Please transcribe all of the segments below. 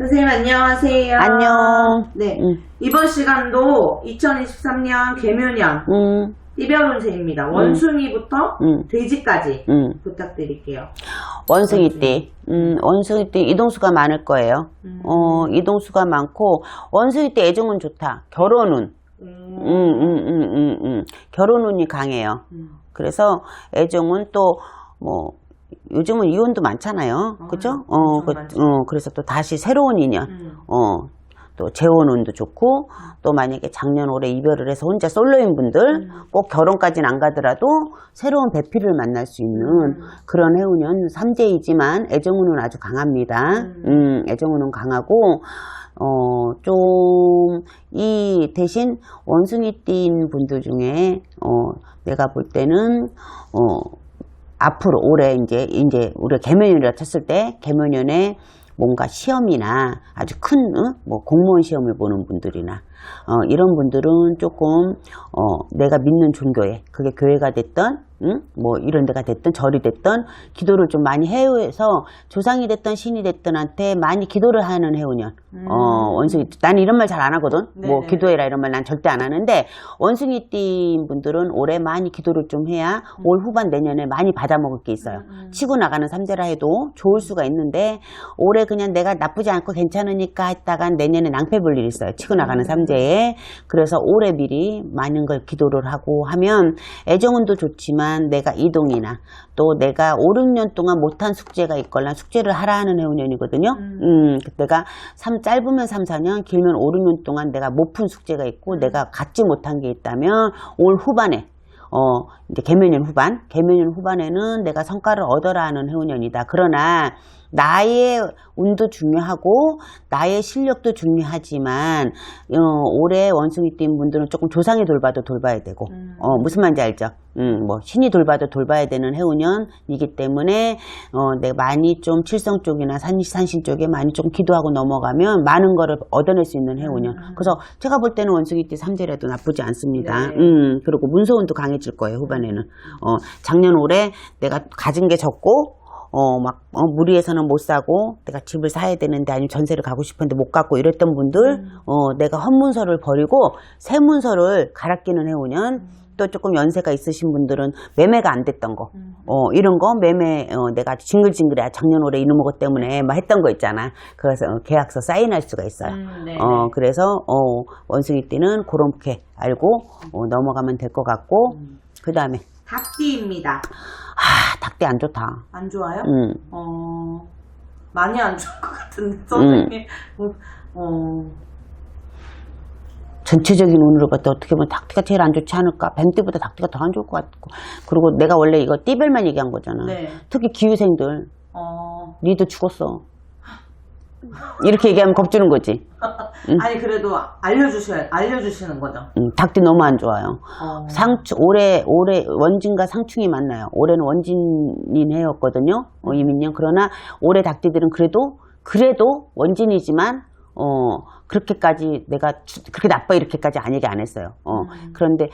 선생님 안녕하세요. 안녕. 네. 음. 이번 시간도 2023년 개묘년 음, 띠별 운세입니다. 원숭이부터 음. 돼지까지 음. 부탁드릴게요. 원숭이 띠. 음, 원숭이 띠 이동수가 많을 거예요. 음. 어, 이동수가 많고, 원숭이 띠 애정은 좋다. 결혼운. 음. 음, 음, 음, 음, 음. 결혼운이 강해요. 음. 그래서 애정은 또, 뭐, 요즘은 이혼도 많잖아요. 아, 그죠? 어, 엄청 그. 어, 그래서 또 다시 새로운 인연. 음. 어, 또 재혼운도 좋고, 또 만약에 작년 올해 이별을 해서 혼자 솔로인 분들, 음. 꼭 결혼까지는 안 가더라도 새로운 배필을 만날 수 있는 음. 그런 해운은 삼재이지만 애정운은 아주 강합니다. 음. 음, 애정운은 강하고, 어, 좀, 이 대신 원숭이띠인 분들 중에, 어, 내가 볼 때는, 어, 앞으로 올해 이제, 이제 우리가 개면연이라 쳤을 때, 개면연에 뭔가 시험이나 아주 큰, 어? 뭐 공무원 시험을 보는 분들이나, 어, 이런 분들은 조금, 어, 내가 믿는 종교에, 그게 교회가 됐던, 응? 뭐 이런 데가 됐든 절이 됐든 기도를 좀 많이 해서 조상이 됐든 신이 됐든한테 많이 기도를 하는 해운년. 음. 어, 원숭이, 나는 이런 말 잘 안 하거든. 뭐 네네. 기도해라 이런 말 난 절대 안 하는데 원숭이띠인 분들은 올해 많이 기도를 좀 해야 올 후반 내년에 많이 받아먹을 게 있어요. 음. 치고 나가는 삼재라 해도 좋을 수가 있는데 올해 그냥 내가 나쁘지 않고 괜찮으니까 했다간 내년에 낭패 볼 일이 있어요. 치고 나가는 음. 삼재에. 그래서 올해 미리 많은 걸 기도를 하고 하면 애정운도 좋지만 내가 이동이나 또 내가 5, 6년 동안 못한 숙제가 있거나 숙제를 하라 하는 해운년이거든요. 음. 음, 그때가 삼 짧으면 3, 4년, 길면 5, 6년 동안 내가 못 푼 숙제가 있고 음. 내가 갖지 못한 게 있다면 올 후반에 어, 이제 개면년 후반, 개면년 후반에는 내가 성과를 얻어라 하는 해운년이다. 그러나 나의 운도 중요하고 나의 실력도 중요하지만 어, 올해 원숭이 띈 분들은 조금 조상이 돌봐도 돌봐야 되고 음. 어, 무슨 말인지 알죠? 음, 뭐 신이 돌봐도 돌봐야 되는 해운년이기 때문에 어, 내가 많이 좀 칠성 쪽이나 산, 산신 쪽에 많이 좀 기도하고 넘어가면 많은 거를 얻어낼 수 있는 해운년. 음. 그래서 제가 볼 때는 원숭이띠 삼재라도 나쁘지 않습니다. 네. 음, 그리고 문서운도 강해질 거예요, 후반에는. 어, 작년 올해 내가 가진 게 적고, 어, 막, 어, 무리해서는 못 사고, 내가 집을 사야 되는데, 아니면 전세를 가고 싶은데 못 갖고 이랬던 분들, 음. 어, 내가 헛문서를 버리고, 새 문서를 갈아 끼는 해오면, 음. 또 조금 연세가 있으신 분들은 매매가 안 됐던 거, 음. 어, 이런 거 매매, 어, 내가 징글징글해. 작년 올해 이놈의 것 때문에 막 했던 거 있잖아. 그래서 어, 계약서 사인할 수가 있어요. 음, 네. 어, 그래서, 어, 원숭이 띠는 그렇게 알고, 어, 넘어가면 될 것 같고, 음. 그 다음에, 닭띠입니다. 아, 닭띠 안 좋다. 안 좋아요? 음, 어, 많이 안 좋을 것 같은데, 선생님. 어, 전체적인 운으로 봤을 때 어떻게 보면 닭띠가 제일 안 좋지 않을까. 뱀띠보다 닭띠가 더 안 좋을 것 같고. 그리고 내가 원래 이거 띠별만 얘기한 거잖아. 네. 특히 기후생들, 어, 니도 죽었어. 이렇게 얘기하면 겁주는 거지. 아니, 그래도 알려주셔야, 알려주시는 거죠. 음, 닭띠 너무 안 좋아요. 어, 상충, 올해, 올해 원진과 상충이 만나요. 올해는 원진인 해였거든요. 어, 이민년. 그러나 올해 닭띠들은 그래도, 그래도 원진이지만, 어, 그렇게까지 내가 주- 그렇게 나빠 이렇게까지 안 얘기 안 했어요. 어, 음. 그런데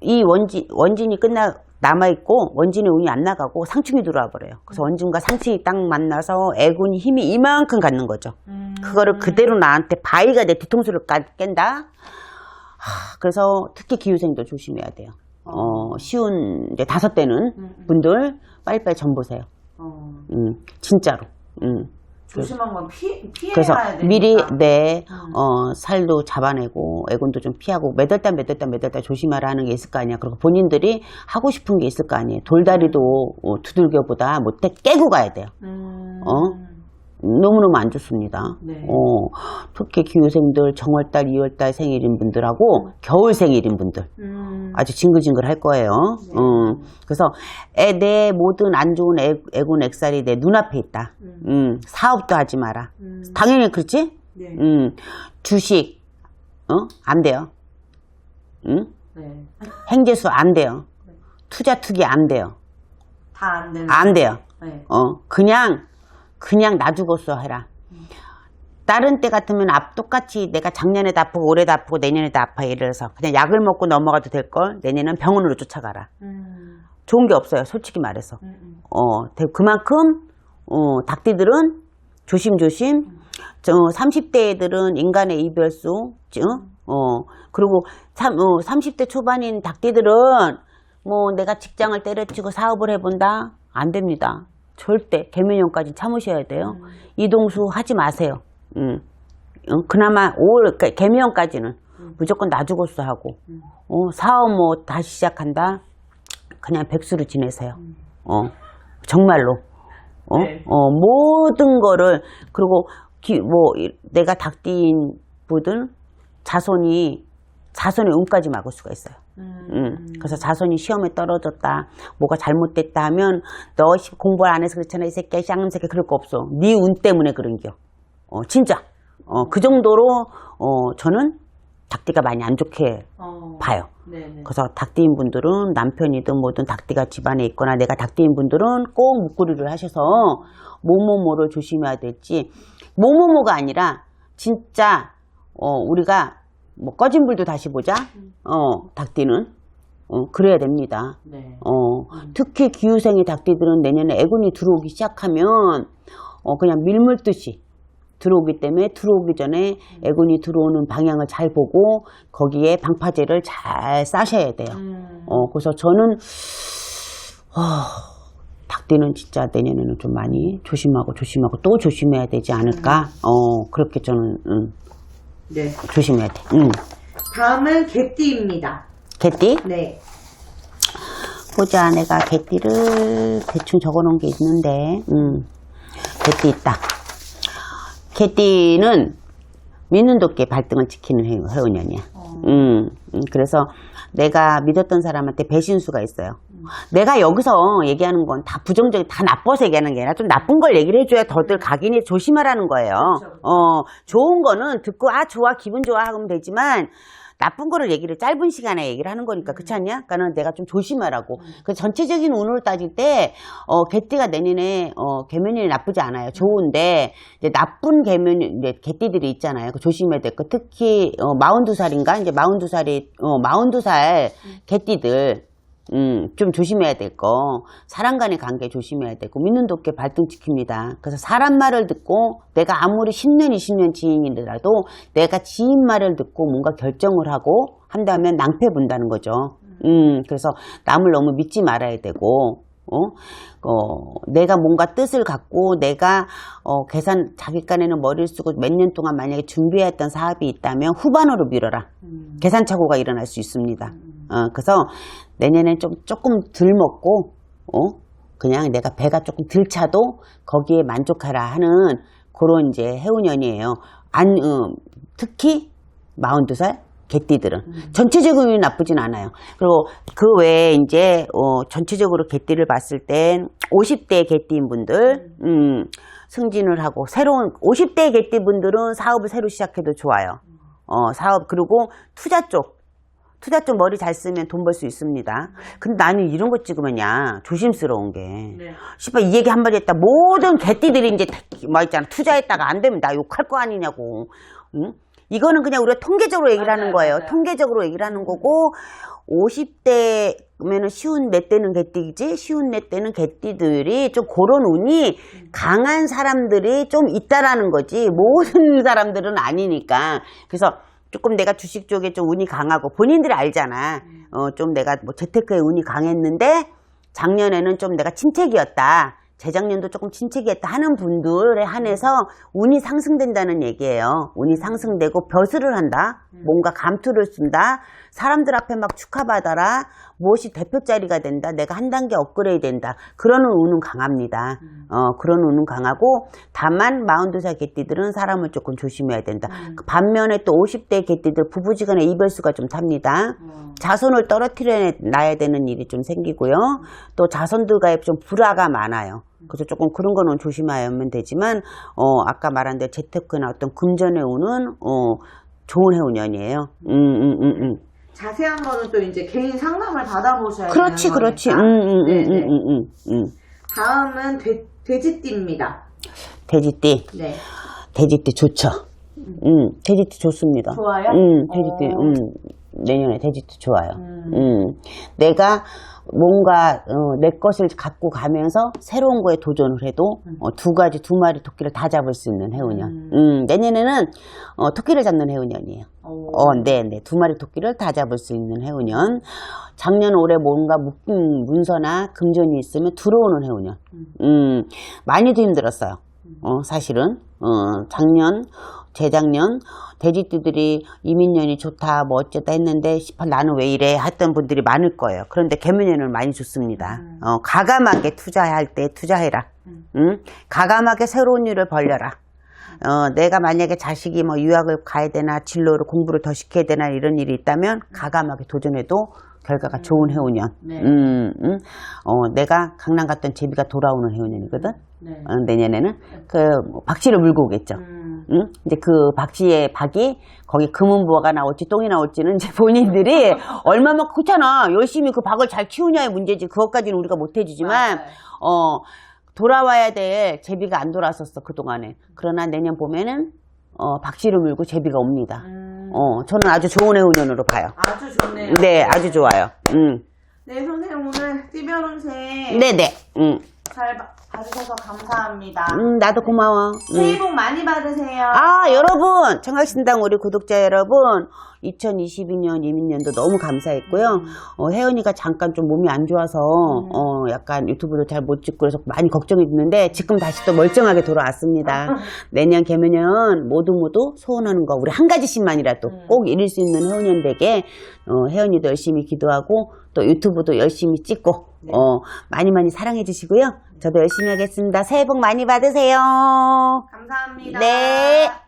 이 원진, 원진이 끝나, 남아있고 원진의 운이 안 나가고 상충이 들어와 버려요. 그래서 원진과 상충이 딱 만나서 애군이 힘이 이만큼 갖는 거죠. 음. 그거를 그대로 나한테 바위가 내 뒤통수를 까- 깬다? 하, 그래서 특히 기후생들 조심해야 돼요. 어, 쉬운, 이제 다섯 대는 음, 음. 분들 빨리빨리 전 보세요. 어, 음, 진짜로. 음. 조심한 건 피, 그래서 되니까. 미리 내, 음. 어, 살도 잡아내고, 애군도 좀 피하고, 매달 달, 매달 달, 매달 달 조심하라 하는 게 있을 거 아니야. 그리고 본인들이 하고 싶은 게 있을 거 아니에요. 돌다리도 어, 두들겨보다 못해 깨고 가야 돼요. 음. 어? 너무너무 안 좋습니다. 네. 어, 특히 기후생들 정월달, 2월달 생일인 분들하고 겨울 생일인 분들 음. 아주 징글징글 할 거예요. 네. 음, 그래서 애, 내 모든 안 좋은 애, 애군 액살이 내 눈앞에 있다. 음. 음, 사업도 하지 마라. 음. 당연히 그렇지? 네. 음, 주식, 어? 안 돼요. 음? 네. 행재수 안 돼요. 투자 투기 안 돼요. 다안 되는. 안 돼요. 네. 어, 그냥, 그냥 나 죽었어 해라. 다른 때 같으면 앞 똑같이 내가 작년에도 아프고 올해도 아프고 내년에도 아파 이래서 그냥 약을 먹고 넘어가도 될 걸 내년엔 병원으로 쫓아가라. 음. 좋은 게 없어요. 솔직히 말해서. 음. 음. 어, 대- 그만큼 어, 닭띠들은 조심조심 저 30대 애들은 인간의 이별수, 어, 어, 그리고 삼, 어, 30대 초반인 닭띠들은 뭐 내가 직장을 때려치고 사업을 해본다? 안 됩니다. 절대 개면형까지 참으셔야 돼요. 이동수 하지 마세요. 음. 어, 그나마 올 그러니까 개면형까지는 무조건 놔주고서 하고 어, 사업 뭐 다시 시작한다? 그냥 백수로 지내세요. 어, 정말로. 어, 네. 어, 모든 거를, 그리고, 기, 뭐, 이- 내가 닭띠인 분들, 자손이, 자손의 운까지 막을 수가 있어요. 음. 음. 그래서 자손이 시험에 떨어졌다, 뭐가 잘못됐다 하면, 너 씨, 공부를 안 해서 그렇잖아, 이 새끼야, 쌍놈 새끼, 그럴 거 없어. 네 운 때문에 그런겨. 어, 진짜. 어, 그 정도로, 어, 저는 닭띠가 많이 안 좋게 어. 봐요. 네네. 그래서 닭띠인 분들은 남편이든 뭐든 닭띠가 집안에 있거나 내가 닭띠인 분들은 꼭 목걸이를 하셔서 뭐뭐뭐를 조심해야 될지 뭐뭐뭐가 아니라 진짜 어 우리가 뭐 꺼진 불도 다시 보자 어 닭띠는 어 그래야 됩니다 네. 어 특히 기후생의 닭띠들은 내년에 애군이 들어오기 시작하면 어 그냥 밀물듯이 들어오기 때문에 들어오기 전에 애군이 들어오는 방향을 잘 보고 거기에 방파제를 잘 싸셔야 돼요. 음. 어, 그래서 저는, 어, 닭띠는 진짜 내년에는 좀 많이 조심하고 조심하고 또 조심해야 되지 않을까? 어, 그렇게 저는, 음, 네. 조심해야 돼. 음. 다음은 개띠입니다. 개띠? 네. 보자, 내가 개띠를 대충 적어 놓은 게 있는데, 음, 개띠 있다. 개띠는 믿는 도끼 발등을 지키는 해- 해운년이야. 음, 음, 그래서 내가 믿었던 사람한테 배신수가 있어요. 내가 여기서 얘기하는 건 다 부정적인, 다 나빠서 얘기하는 게 아니라 좀 나쁜 걸 얘기를 해줘야 더들 각인이 조심하라는 거예요. 그렇죠. 어, 좋은 거는 듣고, 아, 좋아, 기분 좋아 하면 되지만, 나쁜 거를 얘기를 짧은 시간에 얘기를 하는 거니까 그렇지 않냐? 그러니까는 내가 좀 조심하라고. 그 전체적인 운으로 따질 때 어, 개띠가 내년에 어, 개면이 나쁘지 않아요. 좋은데 이제 나쁜 개면 이제 개띠들이 있잖아요. 그 조심해야 될 거. 특히 어, 42살인가? 이제 42살이 어, 42살 개띠들 음, 좀 조심해야 될 거. 사람 간의 관계 조심해야 되고, 믿는 도끼 발등 지킵니다. 그래서 사람 말을 듣고, 내가 아무리 10년, 20년 지인이라도, 내가 지인 말을 듣고 뭔가 결정을 하고, 한다면 낭패 본다는 거죠. 음, 그래서 남을 너무 믿지 말아야 되고, 어, 어, 내가 뭔가 뜻을 갖고, 내가, 어, 계산, 자기 깐에는 머리를 쓰고 몇 년 동안 만약에 준비했던 사업이 있다면 후반으로 미뤄라. 음. 계산착오가 일어날 수 있습니다. 어, 그래서 내년엔 좀 조금 덜 먹고, 어, 그냥 내가 배가 조금 덜 차도 거기에 만족하라 하는 그런 이제 해운년이에요. 안, 어, 특히 42살 개띠들은 전체적으로 나쁘진 않아요. 그리고 그 외에 이제 어, 전체적으로 개띠를 봤을 땐 50대 개띠인 분들 음, 승진을 하고 새로운 50대 개띠 분들은 사업을 새로 시작해도 좋아요. 어, 사업 그리고 투자 쪽 투자 쪽 머리 잘 쓰면 돈 벌 수 있습니다. 근데 나는 이런 거 찍으면야 조심스러운 게 네. 씨발 이 얘기 한마디 했다 모든 개띠들이 이제 다- 뭐 있잖아 투자했다가 안 되면 나 욕할 거 아니냐고 응? 이거는 그냥 우리가 통계적으로 얘기를 하는 맞아요, 거예요 맞아요. 통계적으로 얘기를 하는 거고 50대면은 쉬운 내 때는 개띠지 쉬운 내 때는 개띠들이 좀 그런 운이 강한 사람들이 좀 있다라는 거지 모든 사람들은 아니니까 그래서 조금 내가 주식 쪽에 좀 운이 강하고 본인들이 알잖아 어 좀 내가 뭐 재테크에 운이 강했는데 작년에는 좀 내가 침체기였다. 재작년도 조금 침체기였다 하는 분들에 한해서 운이 상승된다는 얘기예요. 운이 상승되고 벼슬을 한다. 뭔가 감투를 쓴다. 사람들 앞에 막 축하받아라. 무엇이 대표 자리가 된다. 내가 한 단계 업그레이드 된다. 그런 운은 강합니다. 어, 그런 운은 강하고 다만 42살 개띠들은 사람을 조금 조심해야 된다. 그 반면에 또 50대 개띠들 부부지간에 이별수가 좀 탑니다. 어. 자손을 떨어뜨려 놔야 되는 일이 좀 생기고요. 또 자손들과의 좀 불화가 많아요. 그래서 조금 그런 거는 조심하면 되지만, 어, 아까 말한 대로 재테크나 어떤 금전의 운은, 어, 좋은 해운년이에요. 음, 음, 음, 음. 자세한 거는 또 이제 개인 상담을 받아보셔야 그렇지, 되는 그렇지. 음, 거니까. 음, 음, 네네. 음, 음, 음, 음. 다음은 돼, 돼지띠입니다. 돼지띠, 네. 돼지띠 좋죠. 음, 돼지띠 좋습니다. 좋아요? 음, 돼지띠, 어. 음, 내년에 돼지띠 좋아요. 음. 음, 내가 뭔가 어, 내 것을 갖고 가면서 새로운 거에 도전을 해도 어, 두 가지 두 마리 토끼를 다 잡을 수 있는 해운년. 음. 음, 내년에는 어, 토끼를 잡는 해운년이에요. 오. 어, 네, 네. 두 마리 토끼를 다 잡을 수 있는 해운년. 작년 올해 뭔가 묶인 문서나 금전이 있으면 들어오는 해운년. 음, 많이도 힘들었어요. 어, 사실은. 어, 작년, 재작년, 돼지띠들이 이민년이 좋다, 뭐 어쩌다 했는데, 씨발, 나는 왜 이래? 했던 분들이 많을 거예요. 그런데 개면년은 많이 좋습니다. 어, 가감하게 투자할 때 투자해라. 응? 가감하게 새로운 일을 벌려라. 어, 내가 만약에 자식이 뭐 유학을 가야 되나 진로를 공부를 더 시켜야 되나 이런 일이 있다면 가감하게 도전해도 결과가 좋은 해운년. 네. 음, 음. 어, 내가 강남 갔던 제비가 돌아오는 해운년이거든. 네. 어, 내년에는 그뭐 박씨를 물고 오겠죠. 음. 응? 이제 그 박씨의 박이 거기 금은부화가 나올지 똥이 나올지는 이제 본인들이 얼마만큼 그렇잖아. 열심히 그 박을 잘 키우냐의 문제지. 그것까지는 우리가 못 해주지만. 어 돌아와야 될 제비가 안 돌아왔었어 그 동안에. 그러나 내년 봄에는 어 박씨를 물고 제비가 옵니다. 음. 어 저는 아주 좋은 해운년으로 봐요. 아주 좋네요. 네, 아주 좋아요. 음, 네, 선생님 오늘 띠별운세 네, 네. 음, 잘 봐- 봐주셔서 감사합니다. 음, 나도 고마워. 음. 새해 복 많이 받으세요. 아, 여러분, 청각신당 우리 구독자 여러분, 2022년 이민년도 너무 감사했고요. 어, 혜연이가 잠깐 좀 몸이 안 좋아서, 어, 약간 유튜브도 잘 못 찍고 그래서 많이 걱정이 됐는데, 지금 다시 또 멀쩡하게 돌아왔습니다. 내년 개면년 모두 모두 소원하는 거, 우리 한 가지씩만이라도 꼭 이룰 수 있는 혜연년 되게, 어, 혜연이도 열심히 기도하고, 또 유튜브도 열심히 찍고, 어, 많이 많이 사랑해 주시고요. 저도 열심히 하겠습니다. 새해 복 많이 받으세요. 감사합니다. 네.